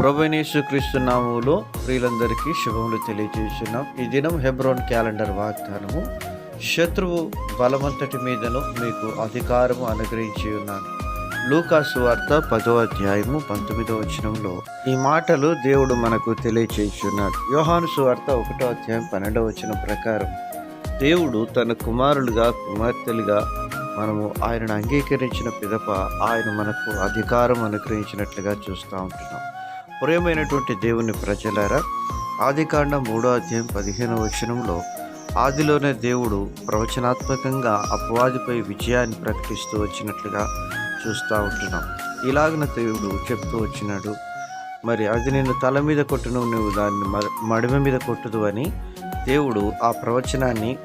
ప్రభనేసు క్రీస్తు నామములో ప్రియులందరికీ శుభములు తెలియజేస్తున్నాం. ఈ దినం హెబ్రోన్ క్యాలెండర్ వాగ్దానము శత్రువు బలమంతటి మీదను మీకు అధికారము అనుగ్రహించి ఉన్నాను. లూకాసు వార్త పదో అధ్యాయము పంతొమ్మిదో వచనంలో ఈ మాటలు దేవుడు మనకు తెలియచేస్తున్నాడు. యోహాను సువార్త ఒకటో అధ్యాయం పన్నెండవ వచనం ప్రకారం దేవుడు తన కుమారులుగా కుమార్తెలుగా మనము ఆయనను అంగీకరించిన పిదప ఆయన మనకు అధికారం అనుగ్రహించినట్లుగా చూస్తూ ఉంటున్నాం. ప్రియమైనటువంటి దేవుని ప్రజలారా ఆదికాండం మూడో అధ్యాయం పదిహేను వచనంలో ఆదిలోనే దేవుడు ప్రవచనాత్మకంగా అపవాదిపై విజయాన్ని ప్రకటిస్తూ వచ్చినట్లుగా చూస్తూ ఉంటున్నాం. ఇలాగిన దేవుడు చెప్తూ వచ్చినాడు మరి అది నేను తల మీద కొట్టును నువ్వు దాన్ని మ- మడిమ మీద కొట్టుదు అని దేవుడు ఆ ప్రవచనాన్ని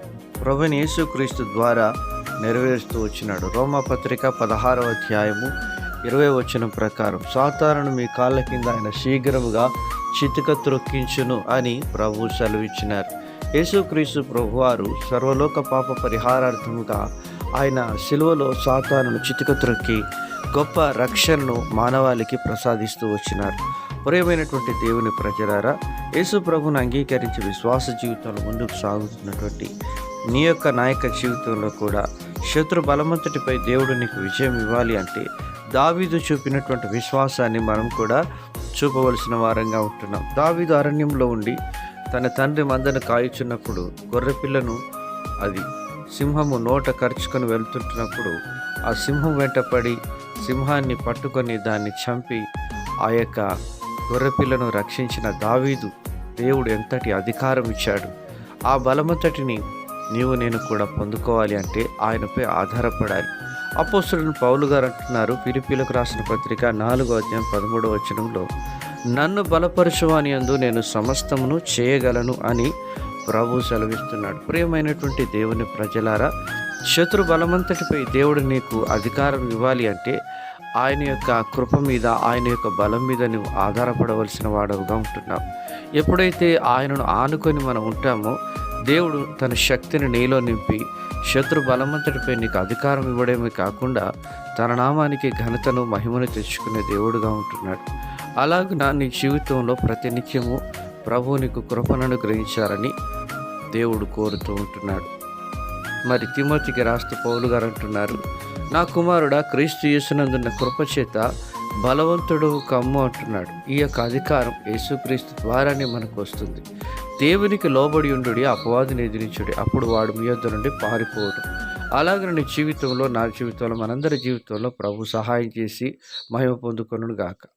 ప్రభుని యేసుక్రీస్తు ద్వారా నెరవేరుస్తూ వచ్చినాడు. రోమపత్రిక పదహారవ అధ్యాయము ఇరవై వచనం ప్రకారం సాతారును మీ కాళ్ళ కింద ఆయన శీఘ్రముగా చితిక త్రొక్కించును అని ప్రభు సెలవిచ్చినారు. యేసుక్రీస్తు ప్రభువారు సర్వలోక పాప పరిహారార్థముగా ఆయన శిలువలో సాతాను చితిక త్రొక్కి గొప్ప రక్షణను మానవాళికి ప్రసాదిస్తూ వచ్చినారు. ప్రియమైనటువంటి దేవుని ప్రజలారా యేసు ప్రభును అంగీకరించి విశ్వాస జీవితంలో ముందుకు సాగుతున్నటువంటి నీ యొక్క నాయక జీవితంలో కూడా శత్రు బలమంతటిపై దేవుడు నీకు విజయం ఇవ్వాలి అంటే దావీదు చూపినటువంటి విశ్వాసాన్ని మనం కూడా చూపవలసిన వారంగా ఉంటున్నాం. దావీదు అరణ్యంలో ఉండి తన తండ్రి మందను కాయుచున్నప్పుడు గొర్రెపిల్లను అది సింహము నోట కరుచుకొని వెళ్తుంటున్నప్పుడు ఆ సింహం వెంటపడి సింహాన్ని పట్టుకొని దాన్ని చంపి ఆ యొక్క గొర్రెపిల్లను రక్షించిన దావీదు దేవుడు ఎంతటి అధికారం ఇచ్చాడు. ఆ బలమంతటిని నీవు నేను కూడా పొందుకోవాలి అంటే ఆయనపై ఆధారపడాలి. అపోస్తులను పౌలు గారు అంటున్నారు పిలిపిలకు రాసిన పత్రిక నాలుగో అధ్యాయం పదమూడవ వచనంలో నన్ను బలపరచువాని అందు నేను సమస్తమును చేయగలను అని ప్రభు సెలవిస్తున్నాడు. ప్రియమైనటువంటి దేవుని ప్రజలారా శత్రు బలమంతటిపై దేవుడు నీకు అధికారం ఇవ్వాలి అంటే ఆయన యొక్క కృప మీద ఆయన యొక్క బలం మీద నువ్వు ఆధారపడవలసిన వాడవుగా ఉంటున్నావు. ఎప్పుడైతే ఆయనను ఆనుకొని మనం ఉంటామో దేవుడు తన శక్తిని నీలో నింపి శత్రు బలమంతటిపై నీకు అధికారం ఇవ్వడమే కాకుండా తన నామానికి ఘనతను మహిమను తెచ్చుకునే దేవుడుగా ఉంటున్నాడు. అలాగున నీ జీవితంలో ప్రతినిత్యము ప్రభువు నీకు కృపణను గ్రహించాలని దేవుడు కోరుతూ ఉంటున్నాడు. మరి తిమోతికి రాస్తూ పౌలు గారు అంటున్నారు నా కుమారుడా క్రీస్తు యేసునందున్న కృపచేత బలవంతుడు కమ్ము అంటున్నాడు. ఈ యొక్క అధికారం యేసుక్రీస్తు ద్వారానే మనకు వస్తుంది. దేవునికి లోబడి ఉండు అపవాదిని ఎదిరించుడి. అప్పుడు వాడు మీ యొద్ద నుండి పారిపోడు అలాగే నీ జీవితంలో నా జీవితంలో మనందరి జీవితంలో ప్రభు సహాయం చేసి మహిమ పొందుకొను గాక